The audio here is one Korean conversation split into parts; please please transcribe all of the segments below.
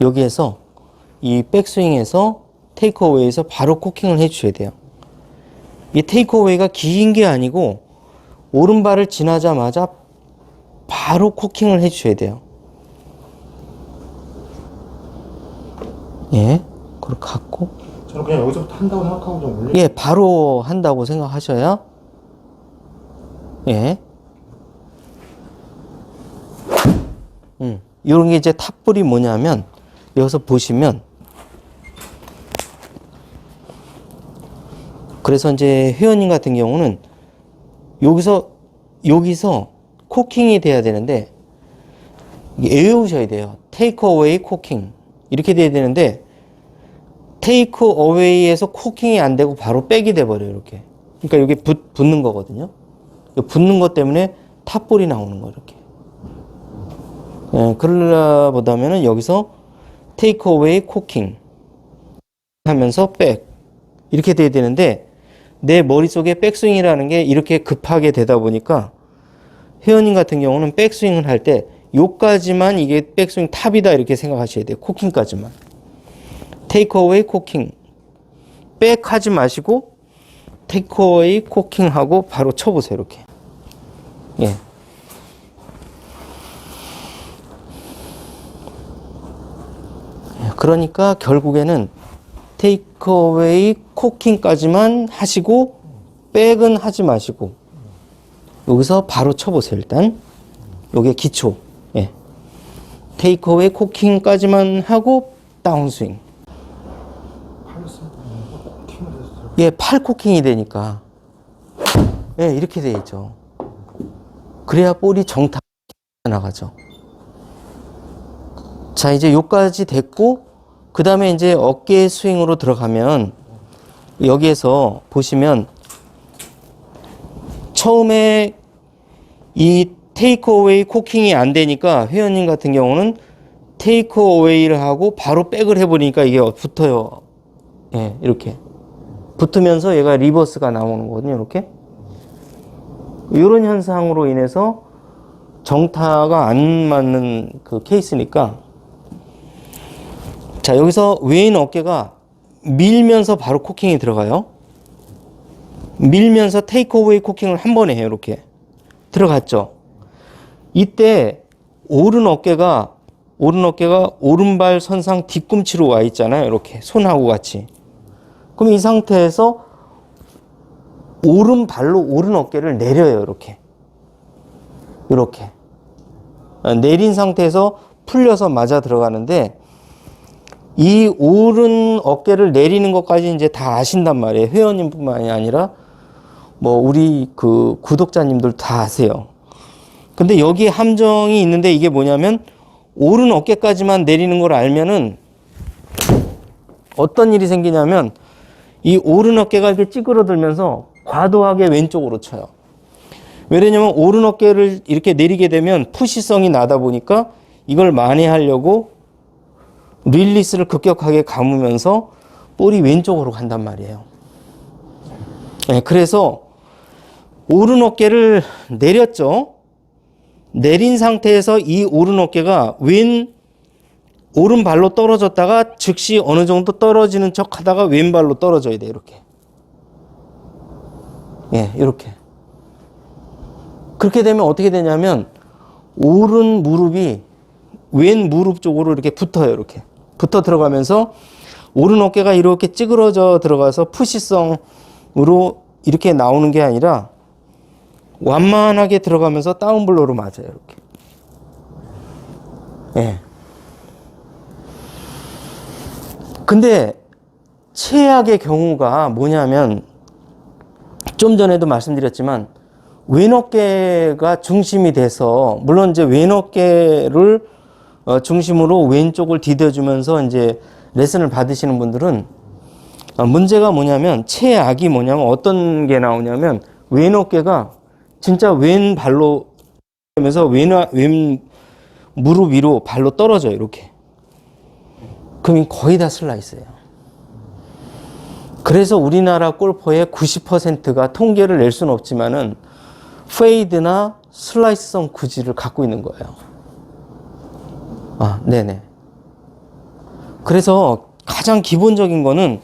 여기에서 이 백스윙에서 테이크어웨이에서 바로 코킹을 해주셔야 돼요. 이 테이크어웨이가 긴 게 아니고 오른발을 지나자마자 바로 코킹을 해주셔야 돼요. 예, 그렇게 갖고 저는 그냥 여기서부터 한다고 생각하고 좀 올려. 예, 바로 한다고 생각하셔야 예. 음, 이런 게 이제 탑불이 뭐냐면 여기서 보시면 그래서 이제 회원님 같은 경우는 여기서 여기서 코킹이 돼야 되는데 외우셔야 돼요. 테이크 어웨이 코킹 이렇게 돼야 되는데 테이크 어웨이에서 코킹이 안 되고 바로 백이 돼 버려요 이렇게. 그러니까 여기 붙, 붙는 거거든요. 이 붙는 것 때문에 탑볼이 나오는 거 이렇게. 예, 그러려 보다면은 여기서 테이크 어웨이 코킹 하면서 백 이렇게 돼야 되는데 내 머릿속에 백스윙이라는 게 이렇게 급하게 되다 보니까 회원님 같은 경우는 백스윙을 할 때 요까지만 이게 백스윙 탑이다 이렇게 생각하셔야 돼요. 코킹까지만. 테이크 어웨이 코킹. 백 하지 마시고 테이크 어웨이 코킹 하고 바로 쳐보세요. 이렇게. 예. 그러니까 결국에는 테이크 어웨이 코킹까지만 하시고 백은 하지 마시고 여기서 바로 쳐보세요 일단. 요게 기초. 예. 테이크 어웨이 코킹까지만 하고 다운스윙. 예, 팔 코킹이 되니까. 예, 이렇게 돼 있죠. 그래야 볼이 정타 나가죠. 자 이제 요까지 됐고 그 다음에 이제 어깨 스윙으로 들어가면 여기에서 보시면 처음에 이 테이크 어웨이 코킹이 안 되니까 회원님 같은 경우는 테이크 어웨이를 하고 바로 백을 해버리니까 이게 붙어요. 예, 이렇게. 붙으면서 얘가 리버스가 나오는 거거든요, 이렇게. 이런 현상으로 인해서 정타가 안 맞는 그 케이스니까. 자, 여기서 외인 어깨가 밀면서 바로 코킹이 들어가요. 밀면서 테이크어웨이 코킹을 한 번에 해요. 이렇게 들어갔죠. 이때 오른 어깨가 오른 어깨가 오른발 선상 뒤꿈치로 와 있잖아요. 이렇게 손하고 같이. 그럼 이 상태에서 오른 발로 오른 어깨를 내려요. 이렇게. 이렇게. 어, 내린 상태에서 풀려서 맞아 들어가는데 이 오른 어깨를 내리는 것까지 이제 다 아신단 말이에요. 회원님뿐만이 아니라 뭐 우리 그 구독자님들 다 아세요. 근데 여기에 함정이 있는데 이게 뭐냐면 오른 어깨까지만 내리는 걸 알면은 어떤 일이 생기냐면 이 오른 어깨가 이렇게 찌그러들면서 과도하게 왼쪽으로 쳐요. 왜냐면 오른 어깨를 이렇게 내리게 되면 푸시성이 나다 보니까 이걸 만회하려고 릴리스를 급격하게 감으면서 볼이 왼쪽으로 간단 말이에요. 네, 그래서 오른 어깨를 내렸죠. 내린 상태에서 이 오른 어깨가 왼 오른발로 떨어졌다가 즉시 어느 정도 떨어지는 척 하다가 왼발로 떨어져야 돼 이렇게. 예, 이렇게. 그렇게 되면 어떻게 되냐면 오른 무릎이 왼 무릎 쪽으로 이렇게 붙어요. 이렇게. 붙어 들어가면서 오른 어깨가 이렇게 찌그러져 들어가서 푸시성으로 이렇게 나오는 게 아니라 완만하게 들어가면서 다운블로로 맞아요. 이렇게. 예. 근데 최악의 경우가 뭐냐면 좀 전에도 말씀드렸지만 왼 어깨가 중심이 돼서 물론 이제 왼 어깨를 어, 중심으로 왼쪽을 디뎌주면서 이제 레슨을 받으시는 분들은 어, 문제가 뭐냐면 최악이 뭐냐면 어떤 게 나오냐면 왼 어깨가 진짜 왼 발로 하면서 왼, 왼 무릎 위로 발로 떨어져요 이렇게. 그럼 거의 다 슬라이스예요. 그래서 우리나라 골퍼의 90%가 통계를 낼 수는 없지만은 페이드나 슬라이스성 구질을 갖고 있는 거예요 아, 네네. 그래서 가장 기본적인 거는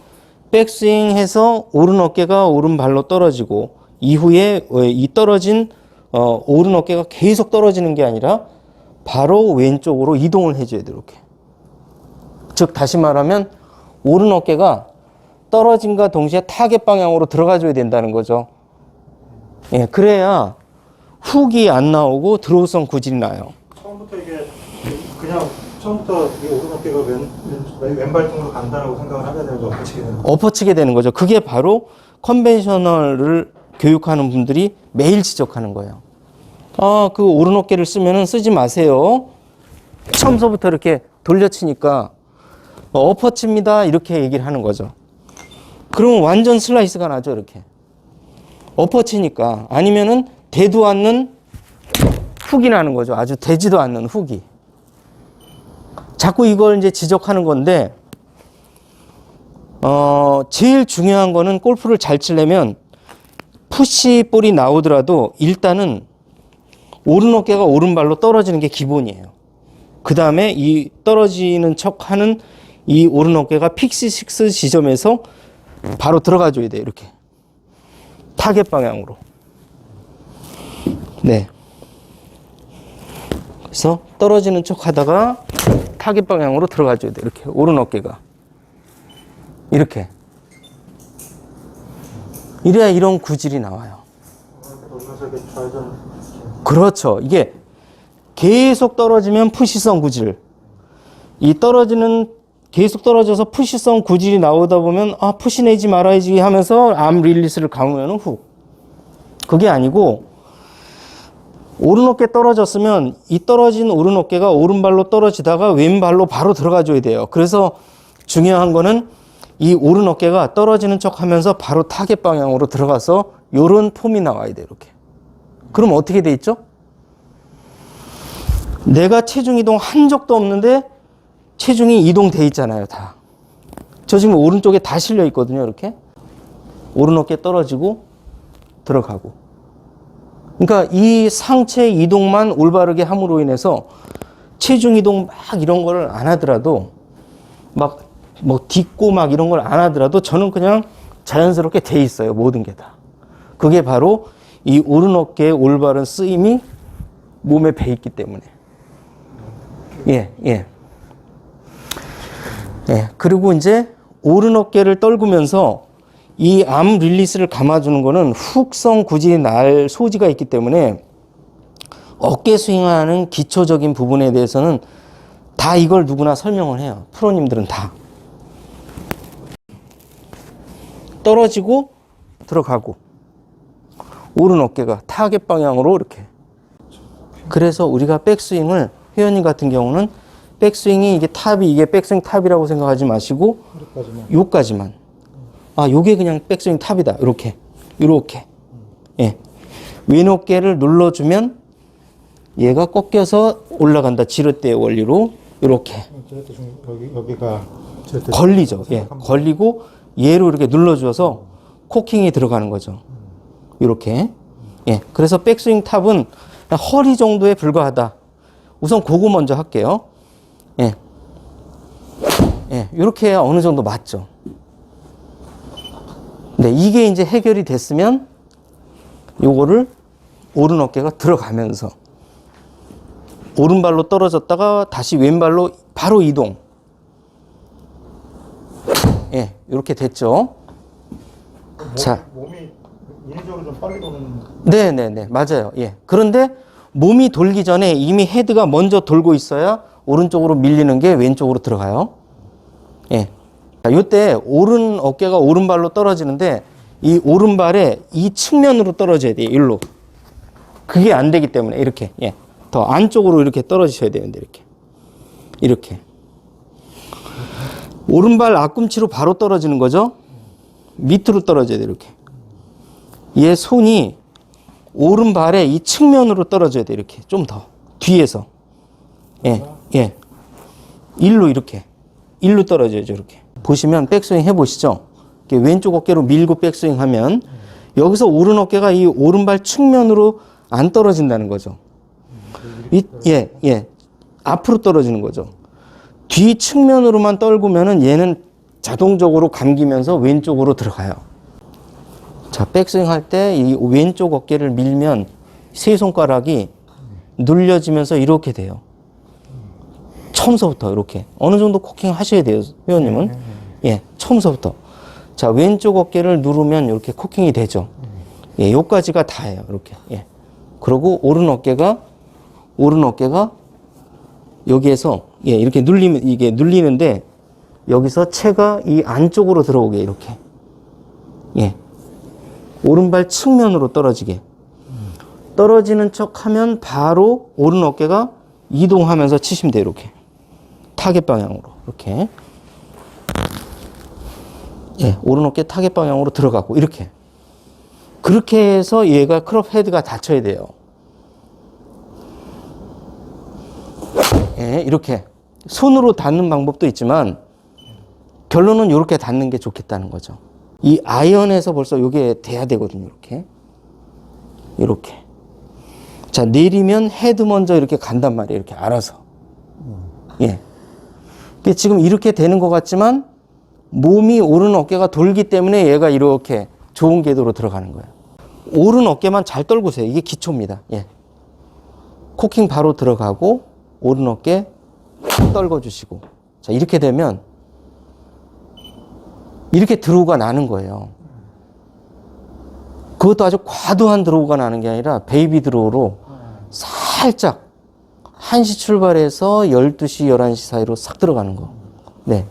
백스윙 해서 오른 어깨가 오른 발로 떨어지고 이후에 어, 이 떨어진 어, 오른 어깨가 계속 떨어지는 게 아니라 바로 왼쪽으로 이동을 해줘야 돼 이렇게. 즉 다시 말하면 오른 어깨가 떨어짐과 동시에 타겟 방향으로 들어가줘야 된다는 거죠. 예, 그래야 훅이 안 나오고 드로우성 구질이 나요. 처음부터 이게 그냥 처음부터 이 오른 어깨가 왼, 왼, 왼발 쪽으로 간다고 생각을 하게 되면 엎어치게 되는 거예요. 엎어치게 되는 거죠. 그게 바로 컨벤셔널을 교육하는 분들이 매일 지적하는 거예요. 아, 그 오른 어깨를 쓰면은 쓰지 마세요. 처음서부터 이렇게 돌려치니까 어, 엎어칩니다. 이렇게 얘기를 하는 거죠. 그러면 완전 슬라이스가 나죠. 이렇게. 엎어치니까. 아니면은 되도 않는 훅이 나는 거죠. 아주 되지도 않는 훅이. 자꾸 이걸 이제 지적하는 건데, 어, 제일 중요한 거는 골프를 잘 치려면 푸시 볼이 나오더라도 일단은 오른 어깨가 오른발로 떨어지는 게 기본이에요. 그 다음에 이 떨어지는 척 하는 이 오른 어깨가 픽시 식스 지점에서 바로 들어가 줘야 돼요. 이렇게. 타겟 방향으로. 네. 그래서 떨어지는 척 하다가 타겟 방향으로 들어가줘야 돼요. 이렇게. 오른 어깨가. 이렇게. 이래야 이런 구질이 나와요. 그렇죠. 이게 계속 떨어지면 푸시성 구질. 이 떨어지는 계속 떨어져서 푸시성 구질이 나오다 보면 아 푸시 내지 말아야지 하면서 암 릴리스를 감으면 훅. 그게 아니고 오른 어깨 떨어졌으면 이 떨어진 오른 어깨가 오른발로 떨어지다가 왼발로 바로 들어가 줘야 돼요. 그래서 중요한 거는 이 오른 어깨가 떨어지는 척 하면서 바로 타겟 방향으로 들어가서 요런 폼이 나와야 돼요. 이렇게. 그럼 어떻게 돼 있죠? 내가 체중 이동 한 적도 없는데 체중이 이동돼 있잖아요, 다. 저 지금 오른쪽에 다 실려 있거든요, 이렇게. 오른 어깨 떨어지고 들어가고. 그러니까 이 상체 이동만 올바르게 함으로 인해서 체중 이동 막 이런 거를 안 하더라도 막 뭐 딛고 막 이런 걸 안 하더라도 저는 그냥 자연스럽게 돼 있어요, 모든 게 다. 그게 바로 이 오른 어깨의 올바른 쓰임이 몸에 배 있기 때문에. 예, 예. 예. 그리고 이제 오른 어깨를 떨구면서 이 암 릴리스를 감아주는 거는 훅성 구질이 날 소지가 있기 때문에 어깨 스윙하는 기초적인 부분에 대해서는 다 이걸 누구나 설명을 해요. 프로님들은 다. 떨어지고 들어가고 오른 어깨가 타겟 방향으로 이렇게. 그래서 우리가 백스윙을 회원님 같은 경우는 백스윙이 이게 탑이 이게 백스윙 탑이라고 생각하지 마시고 요까지만. 아, 요게 그냥 백스윙 탑이다. 이렇게. 이렇게. 예. 왼 어깨를 눌러주면 얘가 꺾여서 올라간다. 지렛대 원리로 이렇게 여기 여기가 어쨌든 걸리죠. 예. 걸리고 얘로 이렇게 눌러줘서 코킹이 들어가는 거죠. 이렇게. 예. 그래서 백스윙 탑은 허리 정도에 불과하다. 우선 그거 먼저 할게요. 예. 예. 이렇게 해야 어느 정도 맞죠. 네. 이게 이제 해결이 됐으면 요거를 오른 어깨가 들어가면서 오른발로 떨어졌다가 다시 왼발로 바로 이동. 예, 이렇게 됐죠. 몸, 자. 몸이 인위적으로 좀 빨리 도는 네, 네, 네, 맞아요. 예. 그런데 몸이 돌기 전에 이미 헤드가 먼저 돌고 있어야 오른쪽으로 밀리는 게 왼쪽으로 들어가요. 예. 자, 요때 오른 어깨가 오른발로 떨어지는데 이 오른발에 이 측면으로 떨어져야 돼요. 일로. 그게 안 되기 때문에 이렇게. 예. 더 안쪽으로 이렇게 떨어지셔야 되는데 이렇게. 이렇게. 오른발 앞꿈치로 바로 떨어지는 거죠. 밑으로 떨어져야 돼요. 이렇게. 얘 손이 오른발의 이 측면으로 떨어져야 돼 이렇게 좀 더 뒤에서 예 예. 일로 이렇게 일로 떨어져야죠 이렇게 보시면 백스윙 해보시죠 왼쪽 어깨로 밀고 백스윙 하면 여기서 오른 어깨가 이 오른발 측면으로 안 떨어진다는 거죠 이, 예, 예. 앞으로 떨어지는 거죠 뒤 측면으로만 떨구면은 얘는 자동적으로 감기면서 왼쪽으로 들어가요. 자, 백스윙 할 때 이 왼쪽 어깨를 밀면 세 손가락이 눌려지면서 이렇게 돼요. 처음서부터 이렇게 어느 정도 코킹 하셔야 돼요, 회원님은. 예, 처음서부터. 자, 왼쪽 어깨를 누르면 이렇게 코킹이 되죠. 예, 요까지가 다예요, 이렇게. 예. 그리고 오른 어깨가 오른 어깨가 여기에서 예, 이렇게 눌리면 이게 눌리는데 여기서 체가 이 안쪽으로 들어오게 이렇게. 예. 오른발 측면으로 떨어지게. 떨어지는 척 하면 바로 오른 어깨가 이동하면서 치시면 돼요, 이렇게. 타겟 방향으로. 이렇게. 예, 오른 어깨 타겟 방향으로 들어가고, 이렇게. 그렇게 해서 얘가 크롭 헤드가 닫혀야 돼요. 예, 이렇게. 손으로 닫는 방법도 있지만, 결론은 이렇게 닫는 게 좋겠다는 거죠. 이 아이언에서 벌써 이게 돼야 되거든요, 이렇게. 이렇게. 자, 내리면 헤드 먼저 이렇게 간단 말이에요, 이렇게 알아서. 예. 근데 지금 이렇게 되는 것 같지만, 몸이 오른 어깨가 돌기 때문에 얘가 이렇게 좋은 궤도로 들어가는 거예요. 오른 어깨만 잘 떨구세요. 이게 기초입니다. 예. 코킹 바로 들어가고, 오른 어깨 떨궈 주시고. 자, 이렇게 되면, 이렇게 드로우가 나는 거예요. 그것도 아주 과도한 드로우가 나는 게 아니라 베이비 드로우로 살짝 1시 출발해서 12시, 11시 사이로 싹 들어가는 거. 네.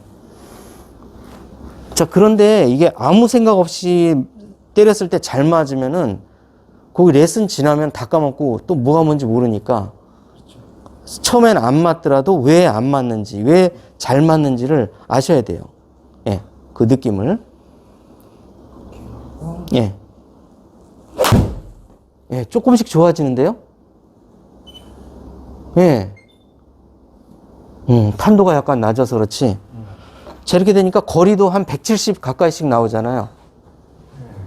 자, 그런데 이게 아무 생각 없이 때렸을 때 잘 맞으면은 거기 레슨 지나면 다 까먹고 또 뭐가 뭔지 모르니까 처음엔 안 맞더라도 왜 안 맞는지, 왜 잘 맞는지를 아셔야 돼요. 예. 그 느낌을. 예. 예, 조금씩 좋아지는데요? 예. 음, 탄도가 약간 낮아서 그렇지. 자, 이렇게 되니까 거리도 한 170 가까이씩 나오잖아요.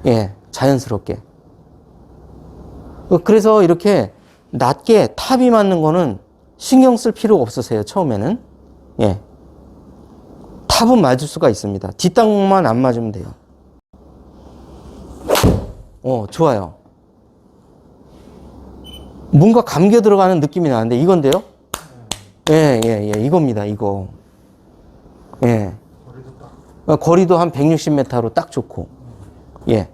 예, 자연스럽게. 어, 그래서 이렇게 낮게 탑이 맞는 거는 신경 쓸 필요가 없으세요, 처음에는. 예. 탑은 맞을 수가 있습니다. 뒷땅만 안 맞으면 돼요. 어, 좋아요. 뭔가 감겨 들어가는 느낌이 나는데 이건데요? 예, 예, 예, 이겁니다, 이거. 예. 거리도 딱 어, 거리도 한 160m로 딱 좋고, 예.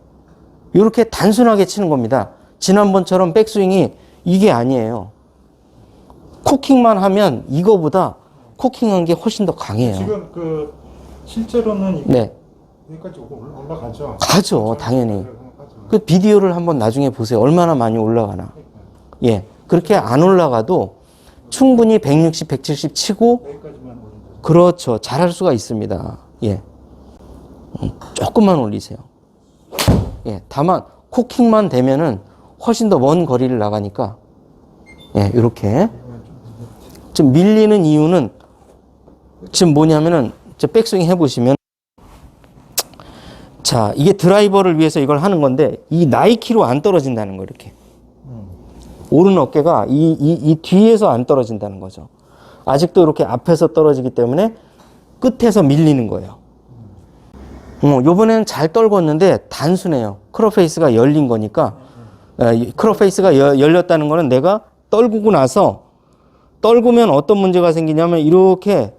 이렇게 단순하게 치는 겁니다. 지난번처럼 백스윙이 이게 아니에요. 코킹만 하면 이거보다 코킹한 게 훨씬 더 강해요. 지금 그 실제로는 이- 네. 여기까지 올라- 올라가죠. 가죠, 당연히. 그 비디오를 한번 나중에 보세요. 얼마나 많이 올라가나. 예. 그렇게 안 올라가도 충분히 160, 170 치고. 그렇죠. 잘할 수가 있습니다. 예. 음, 조금만 올리세요. 예. 다만, 코킹만 되면은 훨씬 더 먼 거리를 나가니까, 예, 요렇게. 좀 밀리는 이유는 지금 뭐냐면은, 저 백스윙 해보시면, 자, 이게 드라이버를 위해서 이걸 하는 건데, 이 나이키로 안 떨어진다는 거, 이렇게. 오른 어깨가 이, 이, 이 뒤에서 안 떨어진다는 거죠. 아직도 이렇게 앞에서 떨어지기 때문에 끝에서 밀리는 거예요. 어, 요번에는 잘 떨궜는데 단순해요. 크로페이스가 열린 거니까. 에, 이 크로페이스가 여- 열렸다는 거는 내가 떨구고 나서 떨구면 어떤 문제가 생기냐면 이렇게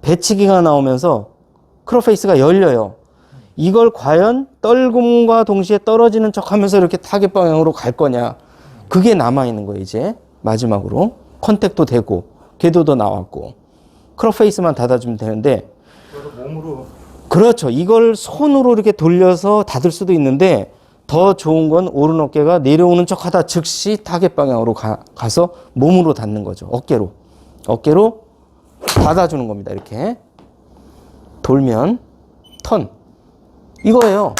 배치기가 나오면서 크로페이스가 열려요. 이걸 과연 떨굼과 동시에 떨어지는 척 하면서 이렇게 타겟 방향으로 갈 거냐. 그게 남아있는 거예요, 이제. 마지막으로. 컨택도 되고, 궤도도 나왔고. 크로페이스만 닫아주면 되는데, 몸으로 그렇죠. 이걸 손으로 이렇게 돌려서 닫을 수도 있는데, 더 좋은 건 오른 어깨가 내려오는 척 하다 즉시 타겟 방향으로 가, 가서 몸으로 닫는 거죠. 어깨로. 어깨로 닫아주는 겁니다. 이렇게. 돌면, 턴. 이거예요.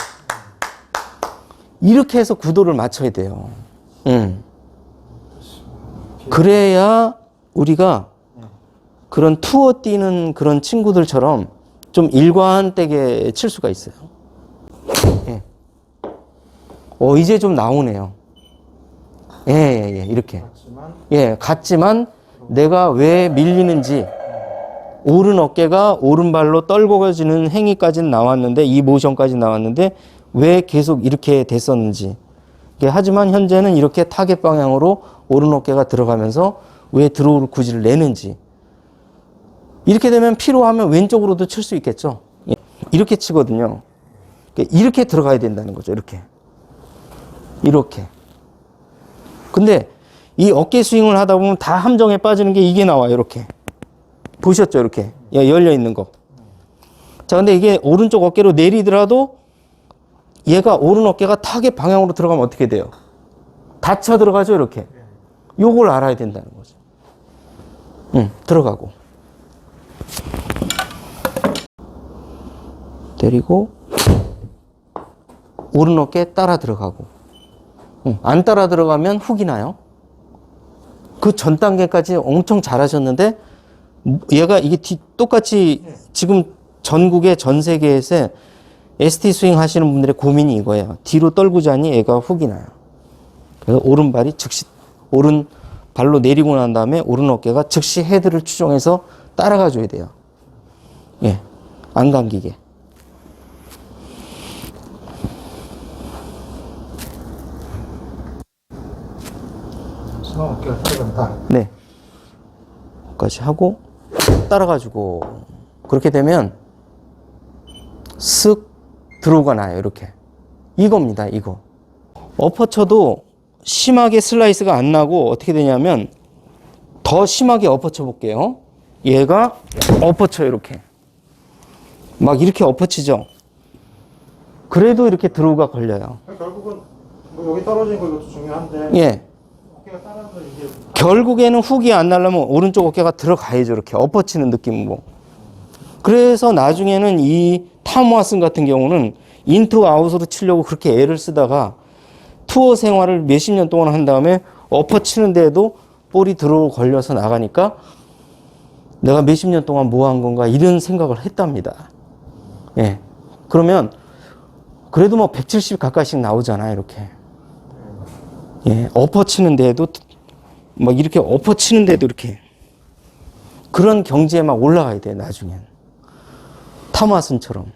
이렇게 해서 구도를 맞춰야 돼요. 음. 그래야 우리가 그런 투어 뛰는 그런 친구들처럼 좀 일관되게 칠 수가 있어요. 예. 어, 이제 좀 나오네요. 예, 예, 예, 이렇게. 예, 같지만 내가 왜 밀리는지, 오른 어깨가 오른발로 떨궈지는 행위까지는 나왔는데 이 모션까지 나왔는데 왜 계속 이렇게 됐었는지. 하지만 현재는 이렇게 타겟 방향으로 오른 어깨가 들어가면서 왜 드로우를 구지를 내는지. 이렇게 되면 피로하면 왼쪽으로도 칠 수 있겠죠. 예. 이렇게 치거든요. 그러니까 이렇게 들어가야 된다는 거죠. 이렇게. 이렇게. 근데 이 어깨 스윙을 하다 보면 다 함정에 빠지는 게 이게 나와요. 이렇게. 보셨죠? 이렇게. 예, 열려 있는 거. 자, 근데 이게 오른쪽 어깨로 내리더라도 얘가 오른 어깨가 타겟 방향으로 들어가면 어떻게 돼요? 닫혀 들어가죠, 이렇게. 요걸 알아야 된다는 거죠. 응, 들어가고. 때리고, 오른 어깨 따라 들어가고. 응, 안 따라 들어가면 훅이 나요. 그 전 단계까지 엄청 잘하셨는데, 얘가 이게 뒤- 똑같이 지금 전국의 전 세계에서 ST 스윙 하시는 분들의 고민이 이거예요. 뒤로 떨구자니 얘가 훅이 나요. 그래서 오른발이 즉시 오른 발로 내리고 난 다음에 오른 어깨가 즉시 헤드를 추종해서 따라가 줘야 돼요. 예. 안 감기게. 순환 어깨가 따라간다. 네. 까지 하고 따라가 주고 그렇게 되면 쓱 들어오가 나요. 이렇게. 이겁니다. 이거. 엎어쳐도 심하게 슬라이스가 안 나고 어떻게 되냐면 더 심하게 엎어쳐 볼게요. 얘가 엎어쳐 이렇게. 막 이렇게 엎어치죠. 그래도 이렇게 드로우가 걸려요. 결국은 뭐 여기 떨어진 거 이것도 중요한데 예. 어깨가 따라서 이게 결국에는 훅이 안 나려면 오른쪽 어깨가 들어가야죠. 이렇게 엎어치는 느낌으로. 그래서 나중에는 이 탐와슨 같은 경우는 인투 아웃으로 치려고 그렇게 애를 쓰다가 투어 생활을 몇십 년 동안 한 다음에 엎어 치는데도 볼이 들어 걸려서 나가니까 내가 몇십 년 동안 뭐 한 건가 이런 생각을 했답니다. 예. 그러면 그래도 뭐 170 가까이씩 나오잖아요. 이렇게. 예. 엎어 치는데도 막 이렇게 엎어 치는데도 이렇게 그런 경지에 막 올라가야 돼 나중엔 타마슨처럼